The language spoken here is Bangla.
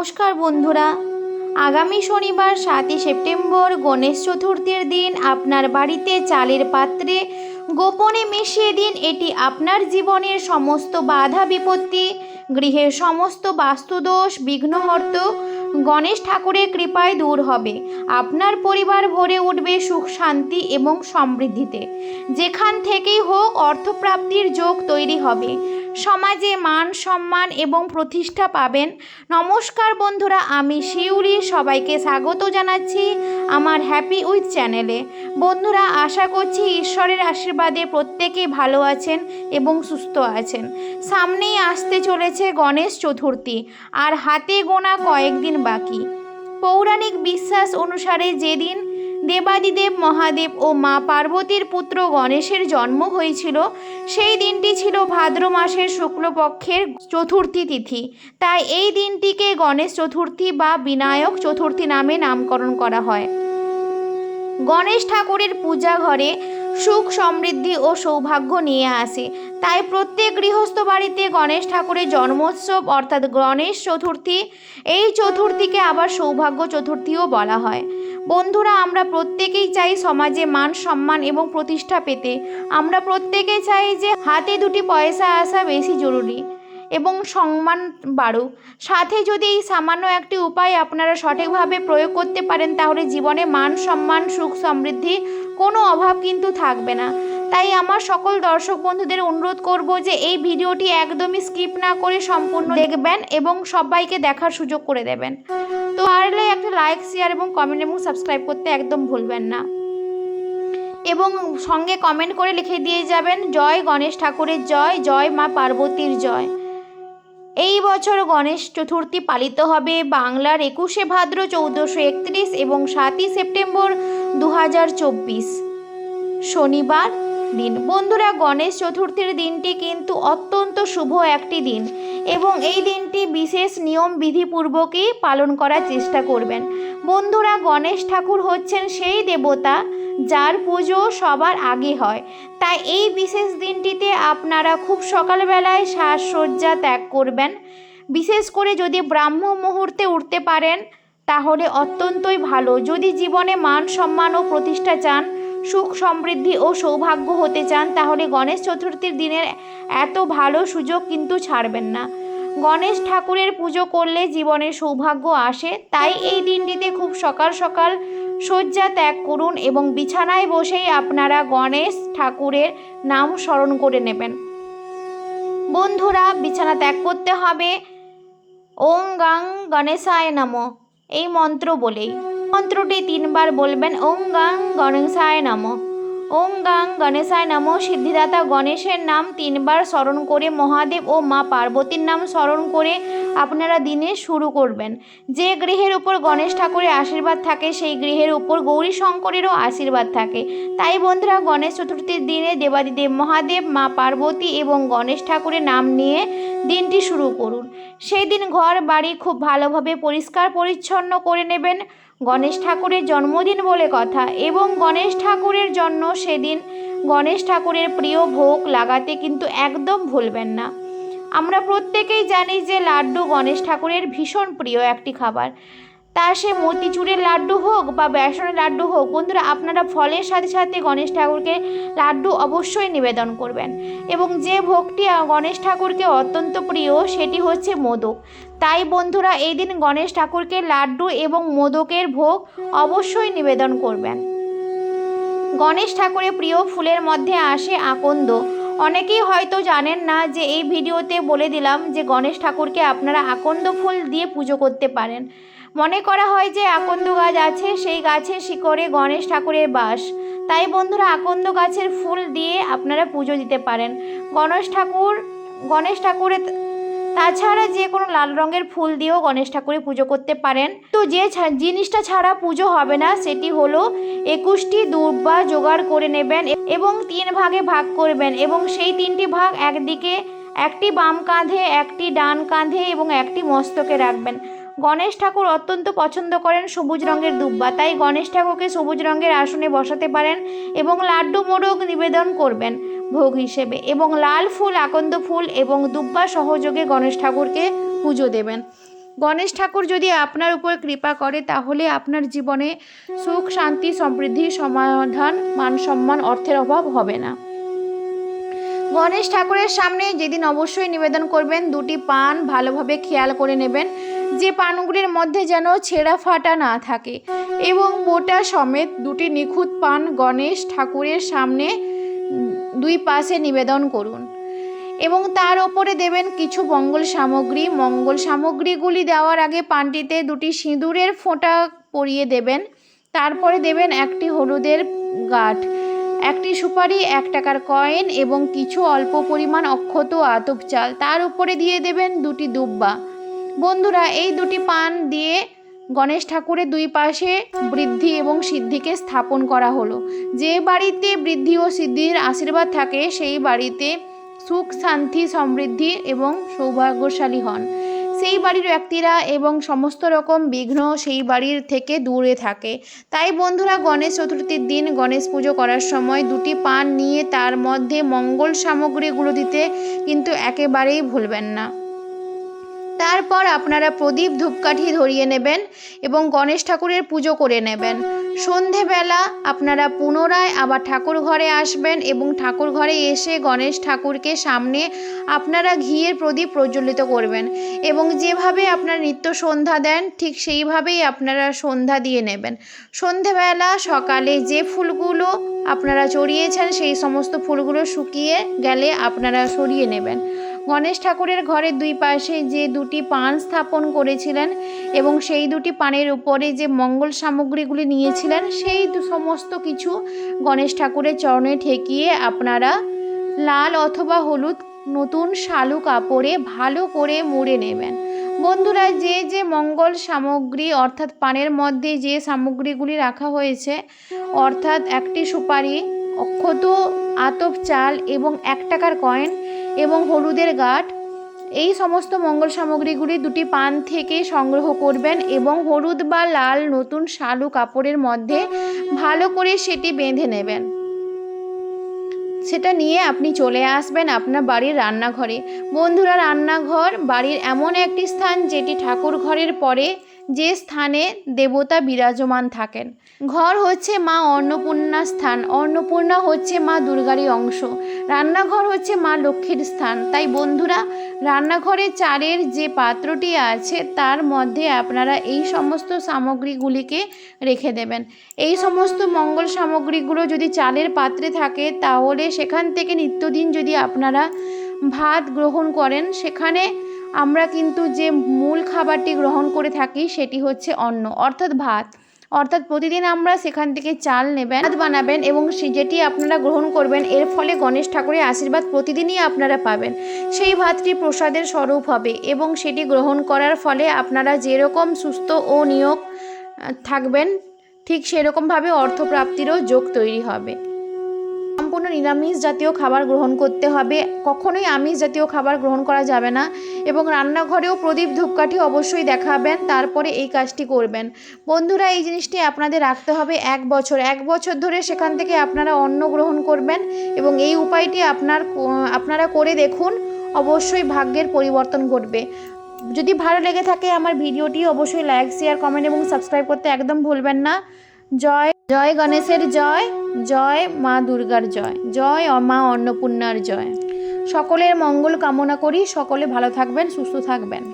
নমস্কার বন্ধুরা। আগামী শনিবার সাতই সেপ্টেম্বর গণেশ চতুর্থীর দিন আপনার বাড়িতে চালের পাত্রে গোপনে মিশিয়ে দিন এটি আপনার জীবনের সমস্ত বাধা বিপত্তি, গৃহের সমস্ত বাস্তুদোষ, বিঘ্নহর্ত। গণেশ ঠাকুরের কৃপায় দূর হবে। আপনার পরিবার ভরে উঠবে সুখ, শান্তি এবং সমৃদ্ধিতে। যেখান থেকেই হোক অর্থপ্রাপ্তির যোগ তৈরি হবে। সমাজে মান সম্মান এবং প্রতিষ্ঠা পাবেন। নমস্কার বন্ধুরা, আমি শিউলি সবাইকে স্বাগত জানাচ্ছি আমার হ্যাপি উইথ চ্যানেলে বন্ধুরা, আশা করছি ঈশ্বরের আশীর্বাদে প্রত্যেকে ভালো আছেন এবং সুস্থ আছেন। সামনেই আসতে চলেছে গণেশ চতুর্থী, আর হাতে গোনা কয়েকদিন বাকি। পৌরাণিক বিশ্বাস অনুসারে যেদিন দেবাদিদেব মহাদেব ও মা পার্বতীর পুত্র গণেশের জন্ম হয়েছিল, সেই দিনটি ছিল ভাদ্র মাসের শুক্লপক্ষের চতুর্থী তিথি। তাই এই দিনটিকে গণেশ চতুর্থী বা বিনায়ক চতুর্থী নামে নামকরণ করা হয়। গণেশ ঠাকুরের পূজা ঘরে সুখ সমৃদ্ধি ও সৌভাগ্য নিয়ে আসে। তাই প্রত্যেক গৃহস্থ বাড়িতে গণেশ ঠাকুরের জন্মোৎসব অর্থাৎ গণেশ চতুর্থী, এই চতুর্থীকে আবার সৌভাগ্য চতুর্থীও বলা হয়। বন্ধুরা, আমরা প্রত্যেকেই চাই সমাজে মান সম্মান এবং প্রতিষ্ঠা পেতে। আমরা প্রত্যেকে চাই যে হাতে দুটি পয়সা আসা বেশি জরুরি। এবং সম্মান বাড়ুক। সাথে যদি এই সামান্য একটি উপায় আপনারা সঠিকভাবে প্রয়োগ করতে পারেন, তাহলে জীবনে মান সম্মান, সুখ সমৃদ্ধি, কোনো অভাব কিন্তু থাকবে না। তাই আমার সকল দর্শক বন্ধুদের অনুরোধ করব যে এই ভিডিওটি একদমই স্কিপ না করে সম্পূর্ণ দেখবেন এবং সবাইকে দেখার সুযোগ করে দেবেন। তো পারলে একটা লাইক, শেয়ার এবং কমেন্ট এবং সাবস্ক্রাইব করতে একদম ভুলবেন না। এবং সঙ্গে কমেন্ট করে লিখে দিয়ে যাবেন, জয় গণেশ ঠাকুরের জয় জয় মা পার্বতীর জয়। এই বছর গণেশ চতুর্থী পালিত হবে বাংলার একুশে ভাদ্র চৌদ্দশো একত্রিশ এবং সাতই সেপ্টেম্বর দু হাজার চব্বিশ। শনিবার দিন। বন্ধুরা, গণেশ চতুর্থীর দিনটি কিন্তু অত্যন্ত শুভ একটি দিন এবং এই দিনটি বিশেষ নিয়ম বিধিপূর্বকই পালন করার চেষ্টা করবেন। বন্ধুরা, গণেশ ঠাকুর হচ্ছেন সেই দেবতা যার পুজো সবার আগে হয়। তাই এই বিশেষ দিনটিতে আপনারা খুব সকালবেলায় সাজসজ্জা ত্যাগ করবেন। বিশেষ করে যদি ব্রাহ্ম মুহূর্তে উঠতে পারেন, তাহলে অত্যন্তই ভালো। যদি জীবনে মান সম্মান ও প্রতিষ্ঠা চান সুখ সমৃদ্ধি ও সৌভাগ্য হতে চান, তাহলে গণেশ চতুর্থীর দিনের এত ভালো সুযোগ কিন্তু ছাড়বেন না। গণেশ ঠাকুরের পুজো করলে জীবনে সৌভাগ্য আসে, তাই এই দিনটিতে খুব সকাল সকাল শয্যা ত্যাগ করুন এবং বিছানায় বসেই আপনারা গণেশ ঠাকুরের নাম স্মরণ করে নেবেন। বন্ধুরা, বিছানা ত্যাগ করতে হবে। ওং গাং গণেশায় নম। এই মন্ত্র বলেই। মন্ত্রটি তিনবার বলবেন, ওং গাং গণেশায় নম। ওং গাং গণেশায় নম, সিদ্ধিদাতা গণেশের নাম তিনবার স্মরণ করে মহাদেব ও মা পার্বতীর নাম স্মরণ করে আপনারা দিনে শুরু করবেন। যে গৃহের উপর গণেশ ঠাকুরের আশীর্বাদ থাকে, সেই গৃহের উপর গৌরী শঙ্করেরও আশীর্বাদ থাকে। তাই বন্ধুরা, গণেশ চতুর্থীর দিনে দেবাদিদেব মহাদেব, মা পার্বতী এবং গণেশ ঠাকুরের নাম নিয়ে দিনটি শুরু করুন। সেই দিন ঘর বাড়ি খুব ভালোভাবে পরিষ্কার পরিচ্ছন্ন করে নেবেন। গণেশ ঠাকুরের জন্মদিন বলে কথা এবং গণেশ ঠাকুরের জন্য সেদিন গণেশ ঠাকুরের প্রিয় ভোগ লাগাতে কিন্তু একদম ভুলবেন না। আমরা প্রত্যেকেই জানি যে লাড্ডু গণেশ ঠাকুরের ভীষণ প্রিয় একটি খাবার। তা সে মতিচুরের লাড্ডু হোক বা বেসনের লাড্ডু হোক, বন্ধুরা আপনারা ফলের সাথে সাথে গণেশ ঠাকুরকে লাড্ডু অবশ্যই নিবেদন করবেন। এবং যে ভোগটি গণেশ ঠাকুরকে অত্যন্ত প্রিয়, সেটি হচ্ছে মোদক। তাই বন্ধুরা এই দিন গণেশ ঠাকুরকে লাড্ডু এবং মোদকের ভোগ অবশ্যই নিবেদন করবেন। গণেশ ঠাকুরের প্রিয় ফুলের মধ্যে আসে আকন্দ। অনেকেই হয়তো জানেন না যে এই ভিডিওতে বলে দিলাম যে গণেশ ঠাকুরকে আপনারা আকন্দ ফুল দিয়ে পুজো করতে পারেন। মনে করা হয় যে আকন্দ গাছ আছে, সেই গাছের শিকড়ে গণেশ ঠাকুরের বাস। তাই বন্ধুরা, আকন্দ গাছের ফুল দিয়ে আপনারা পুজো দিতে পারেন। গণেশ ঠাকুর, গণেশ ঠাকুরের তাছাড়া যে কোনো লাল রঙের ফুল দিয়েও গণেশ ঠাকুরের পুজো করতে পারেন। তো যে জিনিসটা ছাড়া পুজো হবে না, সেটি হলো একুশটি দুর্বা জোগাড় করে নেবেন এবং তিন ভাগে ভাগ করবেন এবং সেই তিনটি ভাগ একদিকে একটি বাম কাঁধে, একটি ডান কাঁধে এবং একটি মস্তকে রাখবেন। গণেশ ঠাকুর অত্যন্ত পছন্দ করেন সবুজ রঙের দুব্বা। তাই গণেশ ঠাকুরকে সবুজ রঙের আসনে বসাতে পারেন এবং লাড্ডু মোড়ক নিবেদন করবেন ভোগ হিসেবে এবং লাল ফুল, আকন্দ ফুল এবং দুব্বা সহযোগে গণেশ ঠাকুরকে পুজো দেবেন। গণেশ ঠাকুর যদি আপনার উপর কৃপা করে, তাহলে আপনার জীবনে সুখ, শান্তি, সমৃদ্ধি, সমাধান, মান সম্মান, অর্থের অভাব হবে না। গণেশ ঠাকুরের সামনে যেদিন অবশ্যই নিবেদন করবেন, দুটি পান ভালোভাবে খেয়াল করে নেবেন। যে পানগুলির মধ্যে যেন ছেঁড়া ফাটা না থাকে এবং বোটা সমেত দুটি নিখুঁত পান গণেশ ঠাকুরের সামনে দুই পাশে নিবেদন করুন এবং তার ওপরে দেবেন কিছু মঙ্গল সামগ্রী। মঙ্গল সামগ্রীগুলি দেওয়ার আগে পানটিতে দুটি সিঁদুরের ফোঁটা পরিয়ে দেবেন। তারপরে দেবেন একটি হলুদের গাঠ একটি সুপারি, এক টাকার কয়েন এবং কিছু অল্প পরিমাণ অক্ষত আতপ চাল। তার উপরে দিয়ে দেবেন দুটি দুব্বা। বন্ধুরা, এই দুটি পান দিয়ে গণেশ ঠাকুরের দুই পাশে বৃদ্ধি এবং সিদ্ধিকে স্থাপন করা হলো। যে বাড়িতে বৃদ্ধি ও সিদ্ধির আশীর্বাদ থাকে, সেই বাড়িতে সুখ, শান্তি, সমৃদ্ধি এবং সৌভাগ্যশালী হন। সেই বাড়ির ব্যক্তিরা এবং সমস্ত রকম বিঘ্ন সেই বাড়ির থেকে দূরে থাকে। তাই বন্ধুরা, গণেশ চতুর্থীর দিন গণেশ পুজো করার সময় দুটি পান নিয়ে তার মধ্যে মঙ্গল সামগ্রীগুলো দিতে কিন্তু একেবারেই ভুলবেন না। তারপর আপনারা প্রদীপ ধূপকাঠি ধরিয়ে নেবেন এবং গণেশ ঠাকুরের পুজো করে নেবেন। সন্ধেবেলা আপনারা পুনরায় আবার ঠাকুর ঘরে আসবেন এবং ঠাকুর ঘরে এসে গণেশ ঠাকুরকে সামনে আপনারা ঘিয়ের প্রদীপ প্রজ্বলিত করবেন এবং যেভাবে আপনারা নিত্য সন্ধ্যা দেন, ঠিক সেইভাবেই আপনারা সন্ধ্যা দিয়ে নেবেন। সন্ধেবেলা সকালে যে ফুলগুলো আপনারা চড়িয়েছেন, সেই সমস্ত ফুলগুলো শুকিয়ে গেলে আপনারা সরিয়ে নেবেন। গণেশ ঠাকুরের ঘরের দুই পাশে যে দুটি পান স্থাপন করেছিলেন এবং সেই দুটি পানের উপরে যে মঙ্গল সামগ্রীগুলি নিয়েছিলেন, সেই সমস্ত কিছু গণেশ ঠাকুরের চরণে ঠেকিয়ে আপনারা লাল অথবা হলুদ নতুন শালু কাপড়ে ভালো করে মুড়ে নেবেন। বন্ধুরা, যে যে মঙ্গল সামগ্রী অর্থাৎ পানের মধ্যে যে সামগ্রীগুলি রাখা হয়েছে, অর্থাৎ একটি সুপারি, অক্ষত, আতপ চাল এবং এক টাকার কয়েন এবং হলুদের গাঁঠ এই সমস্ত মঙ্গল সামগ্রীগুলি দুটি পান থেকে সংগ্রহ করবেন এবং হলুদ বা লাল নতুন শালু কাপড়ের মধ্যে ভালো করে সেটি বেঁধে নেবেন। সেটা নিয়ে আপনি চলে আসবেন আপনার বাড়ির রান্নাঘরে। বন্ধুরা, রান্নাঘর বাড়ির এমন একটি স্থান যেটি ঠাকুর ঘরের পরে যে স্থানে দেবতা বিরাজমান থাকেন। ঘর হচ্ছে মা অন্নপূর্ণা স্থান। অন্নপূর্ণা হচ্ছে মা দুর্গারই অংশ। রান্নাঘর হচ্ছে মা লক্ষ্মীর স্থান। তাই বন্ধুরা, রান্নাঘরে চালের যে পাত্রটি আছে, তার মধ্যে আপনারা এই সমস্ত সামগ্রীগুলিকে রেখে দেবেন। এই সমস্ত মঙ্গল সামগ্রীগুলো যদি চালের পাত্রে থাকে, তাহলে সেখান থেকে নিত্যদিন যদি আপনারা ভাত গ্রহণ করেন, সেখানে আমরা কিন্তু যে মূল খাবারটি গ্রহণ করে থাকি সেটি হচ্ছে অন্ন, অর্থাৎ ভাত। অর্থাৎ প্রতিদিন আমরা সেখান থেকে চাল নেবেন, ভাত বানাবেন এবং সে যেটি আপনারা গ্রহণ করবেন, এর ফলে গণেশ ঠাকুরের আশীর্বাদ প্রতিদিনই আপনারা পাবেন। সেই ভাতটি প্রসাদের স্বরূপ হবে এবং সেটি গ্রহণ করার ফলে আপনারা যেরকম সুস্থ ও নিয়োগ থাকবেন, ঠিক সেরকমভাবে অর্থপ্রাপ্তিরও যোগ তৈরি হবে। সম্পূর্ণ নিরামিষ জাতীয় খাবার গ্রহণ করতে হবে। কখনোই আমিষ জাতীয় খাবার গ্রহণ করা যাবে না এবং রান্নাঘরেও প্রদীপ ধূপকাঠি অবশ্যই দেখাবেন, তারপরে এই কাজটি করবেন। বন্ধুরা, এই জিনিসটি আপনাদের রাখতে হবে এক বছর। এক বছর ধরে সেখান থেকে আপনারা অন্ন গ্রহণ করবেন এবং এই উপায়টি আপনার, আপনারা করে দেখুন, অবশ্যই ভাগ্যের পরিবর্তন ঘটবে। যদি ভালো লেগে থাকে আমার ভিডিওটি, অবশ্যই লাইক, শেয়ার, কমেন্ট এবং সাবস্ক্রাইব করতে একদম ভুলবেন না। জয় জয় গণেশের জয় জয় মা দুর্গার জয় জয় মা অন্নপূর্ণার জয়। সকলের মঙ্গল কামনা করি, সকলে ভালো থাকবেন, সুস্থ থাকবেন।